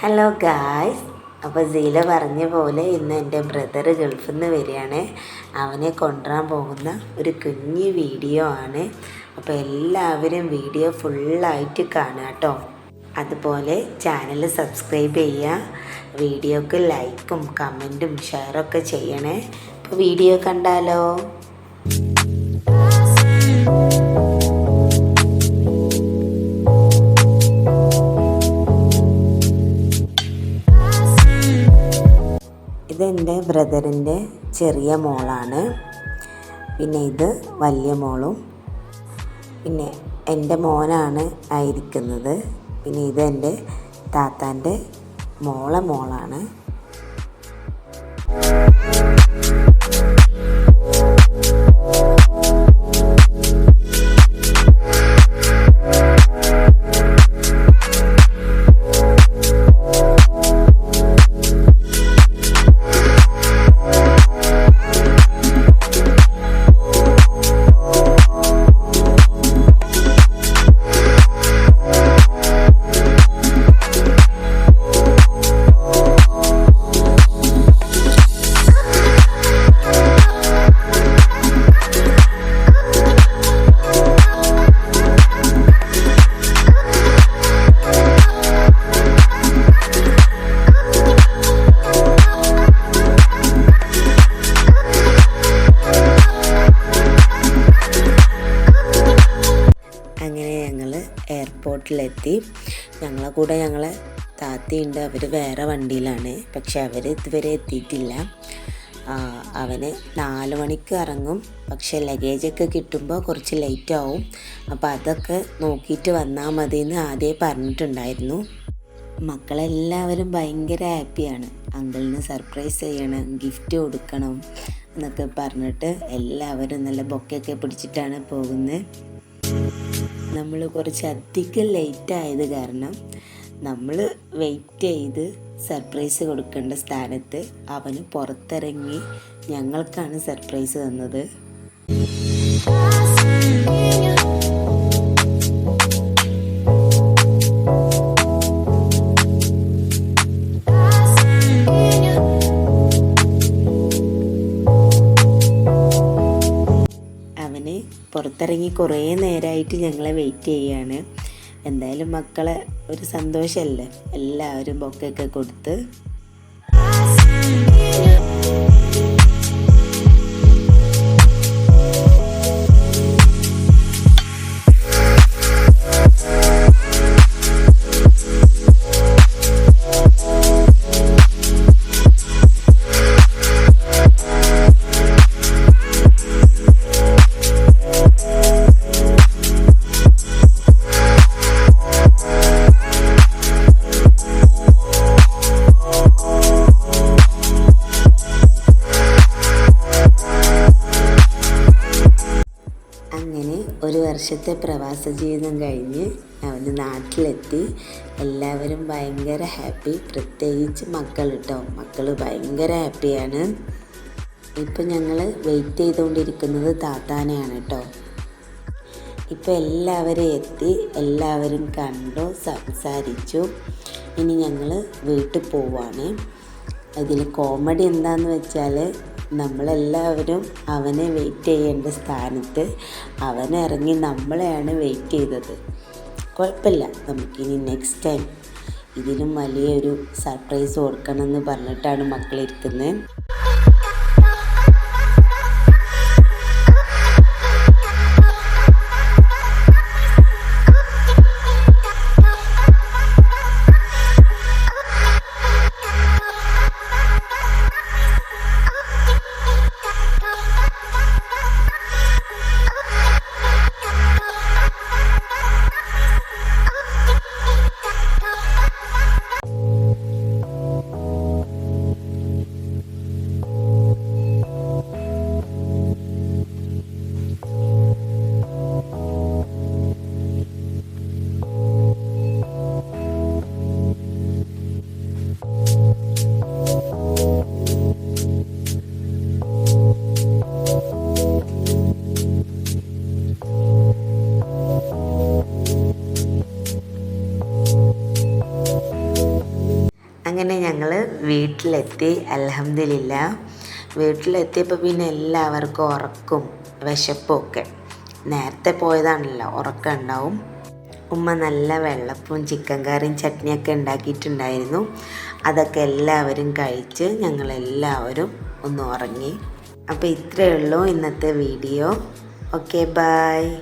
Hello guys അപ്പോൾ സീല പറഞ്ഞ പോലെ ഇന്ന് എന്റെ ബ്രദർ ഗൾഫിൽ നിന്ന് വരികയാണ്. അവനെ കൊണ്ടുവരാൻ പോകുന്ന ഒരു കുഞ്ഞു വീഡിയോ ആണ്. അപ്പോൾ എല്ലാവരും വീഡിയോ ഫുള്ളായിട്ട് കാണുക കേട്ടോ. അതുപോലെ ചാനൽ സബ്സ്ക്രൈബ് ചെയ്യുക. വീഡിയോക്ക് ലൈക്കും കമന്റും ഷെയറൊക്കെ ചെയ്യണേ. അപ്പോൾ വീഡിയോ കണ്ടാലോ? ഇതെന്റെ ബ്രദറിന്റെ ചെറിയ മോളാണ്. പിന്നെ ഇത് വലിയ മോളും. പിന്നെ എന്റെ മോനാണ് ആയിരിക്കുന്നത്. പിന്നെ ഇത് എന്റെ താത്താന്റെ മോളെ മോളാണ്. എയർപോർട്ടിലെത്തി. ഞങ്ങളെ കൂടെ ഞങ്ങളെ താത്തയുണ്ട്. അവർ വേറെ വണ്ടിയിലാണ്. പക്ഷെ അവർ ഇതുവരെ എത്തിയിട്ടില്ല. അവന് നാല് മണിക്ക് ഇറങ്ങും. പക്ഷെ ലഗേജൊക്കെ കിട്ടുമ്പോൾ കുറച്ച് ലേറ്റ് ആവും. അപ്പോൾ അതൊക്കെ നോക്കിയിട്ട് വന്നാൽ മതി എന്ന് ആദ്യമേ പറഞ്ഞിട്ടുണ്ടായിരുന്നു. മക്കളെല്ലാവരും ഭയങ്കര ഹാപ്പിയാണ് അങ്കിളിന് സർപ്രൈസ് ചെയ്യണം ഗിഫ്റ്റ് കൊടുക്കണം എന്നൊക്കെ പറഞ്ഞിട്ട് എല്ലാവരും നല്ല ബൊക്കെയൊക്കെ പിടിച്ചിട്ടാണ് പോകുന്നത്. നമ്മൾ കുറച്ച് അധികം ലേറ്റ് ആയത് കാരണം നമ്മൾ വെയിറ്റ് ചെയ്ത് സർപ്രൈസ് കൊടുക്കേണ്ട സ്ഥാനത്ത് അവന് പുറത്തിറങ്ങി ഞങ്ങൾക്കാണ് സർപ്രൈസ് തന്നത്. പുറത്തിറങ്ങി കുറേ നേരമായിട്ട് ഞങ്ങളെ വെയിറ്റ് ചെയ്യാണ്. എന്തായാലും മക്കളെ ഒരു സന്തോഷമല്ലേ എല്ലാവരും ബൊക്കൊക്കെ കൊടുത്ത്. വർഷത്തെ പ്രവാസ ജീവിതം കഴിഞ്ഞ് അവന് നാട്ടിലെത്തി. എല്ലാവരും ഭയങ്കര ഹാപ്പി. പ്രത്യേകിച്ച് മക്കൾ കേട്ടോ മക്കൾ ഭയങ്കര ഹാപ്പിയാണ്. ഇപ്പം ഞങ്ങൾ വെയിറ്റ് ചെയ്തുകൊണ്ടിരിക്കുന്നത് താത്താനെയാണ് കേട്ടോ ഇപ്പം എല്ലാവരും എത്തി. എല്ലാവരും കണ്ടു സംസാരിച്ചു. ഇനി ഞങ്ങൾ വീട്ടിൽ പോവാണ്. അതിൽ കോമഡി എന്താണെന്ന് വെച്ചാൽ നമ്മളെല്ലാവരും അവനെ വെയിറ്റ് ചെയ്യേണ്ട സ്ഥാനത്ത് അവൻ ഇറങ്ങി നമ്മളെയാണ് വെയിറ്റ് ചെയ്തത്. കുഴപ്പമില്ല നമുക്കിനി നെക്സ്റ്റ് ടൈം ഇതിലും വലിയൊരു സർപ്രൈസ് കൊടുക്കണമെന്ന് പറഞ്ഞിട്ടാണ് മക്കളിരിക്കുന്നത്. അങ്ങനെ ഞങ്ങൾ വീട്ടിലെത്തി അലഹമില്ല വീട്ടിലെത്തിയപ്പോൾ പിന്നെ എല്ലാവർക്കും ഉറക്കും വിശപ്പും ഒക്കെ നേരത്തെ പോയതാണല്ലോ ഉറക്കം ഉണ്ടാവും. ഉമ്മ നല്ല വെള്ളപ്പും ചിക്കൻ കറിയും ചട്നിയൊക്കെ ഉണ്ടാക്കിയിട്ടുണ്ടായിരുന്നു. അതൊക്കെ എല്ലാവരും കഴിച്ച് ഞങ്ങളെല്ലാവരും ഒന്ന് ഉറങ്ങി. അപ്പോൾ ഇത്രയേ ഉള്ളൂ ഇന്നത്തെ വീഡിയോ. Okay bye